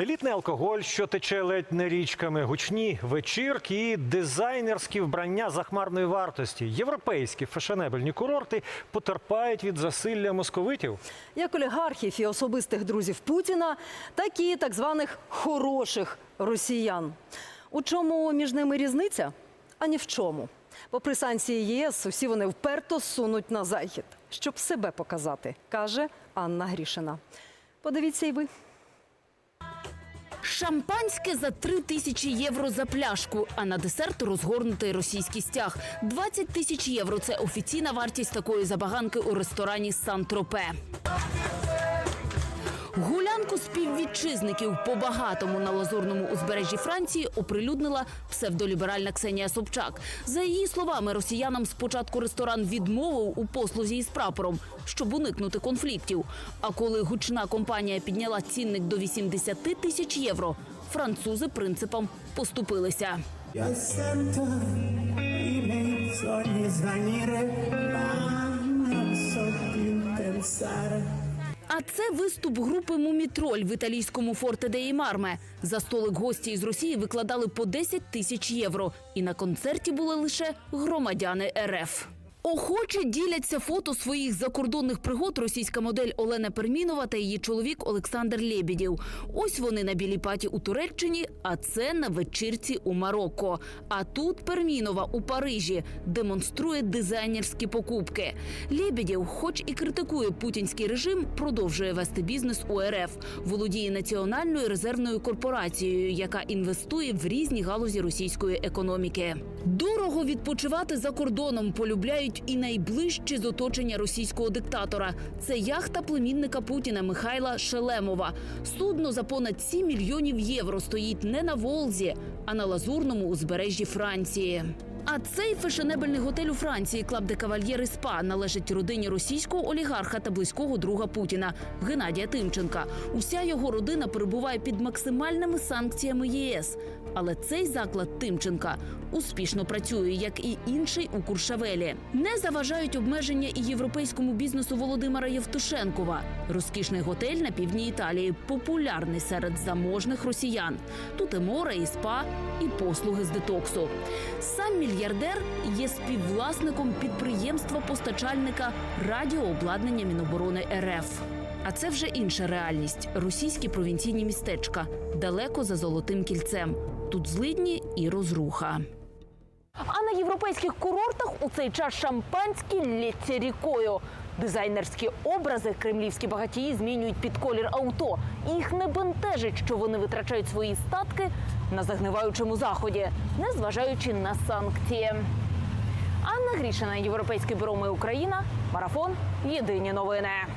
Елітний алкоголь, що тече ледь не річками, гучні вечірки і дизайнерські вбрання захмарної вартості. Європейські фешенебельні курорти потерпають від засилля московитів. як олігархів і особистих друзів Путіна, так і так званих хороших росіян. У чому між ними різниця? А ні в чому. Попри санкції ЄС, усі вони вперто сунуть на захід, щоб себе показати, каже Анна Грішина. Подивіться й ви. Шампанське за три тисячі євро за пляшку, а на десерт розгорнутий російський стяг. 20 тисяч євро це офіційна вартість такої забаганки у ресторані Сан-Тропе. Гулянку співвітчизників по багатому на лазурному узбережжі Франції оприлюднила псевдоліберальна Ксенія Собчак. За її словами, росіянам спочатку ресторан відмовив у послузі із прапором, щоб уникнути конфліктів. А коли гучна компанія підняла цінник до 80 тисяч євро, французи принципам поступилися. А це виступ групи Мумітроль в італійському форте Деї Марме. За столик гості із Росії викладали по 10 тисяч євро. І на концерті були лише громадяни РФ. Охоче діляться фото своїх закордонних пригод російська модель Олена Пермінова та її чоловік Олександр Лєбідєв. Ось вони на білій паті у Туреччині, а це на вечірці у Марокко. А тут Пермінова у Парижі демонструє дизайнерські покупки. Лєбідєв, хоч і критикує путінський режим, продовжує вести бізнес у РФ. Володіє національною резервною корпорацією, яка інвестує в різні галузі російської економіки. Дорого відпочивати за кордоном полюбляють і найближчі з оточення російського диктатора. Це яхта племінника Путіна Михайла Шелемова. Судно за понад 7 мільйонів євро стоїть не на Волзі, а на лазурному узбережжі Франції. А цей фешенебельний готель у Франції Клаб де Кавальєри Спа належить родині російського олігарха та близького друга Путіна Геннадія Тимченка. Уся його родина перебуває під максимальними санкціями єС. Але цей заклад Тимченка успішно працює, як і інший у Куршавелі. Не заважають обмеження і європейському бізнесу Володимира Євтушенкова. Розкішний готель на півдні Італії популярний серед заможних росіян. Тут і море, і спа, і послуги з детоксу. Сам мільярдер є співвласником підприємства-постачальника радіообладнання Міноборони РФ. А це вже інша реальність російські провінційні містечка далеко за золотим кільцем. Тут злидні і розруха. На європейських курортах у цей час шампанські лється рікою. Дизайнерські образи кремлівські багатії змінюють під колір авто. Їх не бентежить, що вони витрачають свої статки на загниваючому заході, незважаючи на санкції. Анна Грішина, Європейське бюро «Ми Україна», марафон. Єдині новини.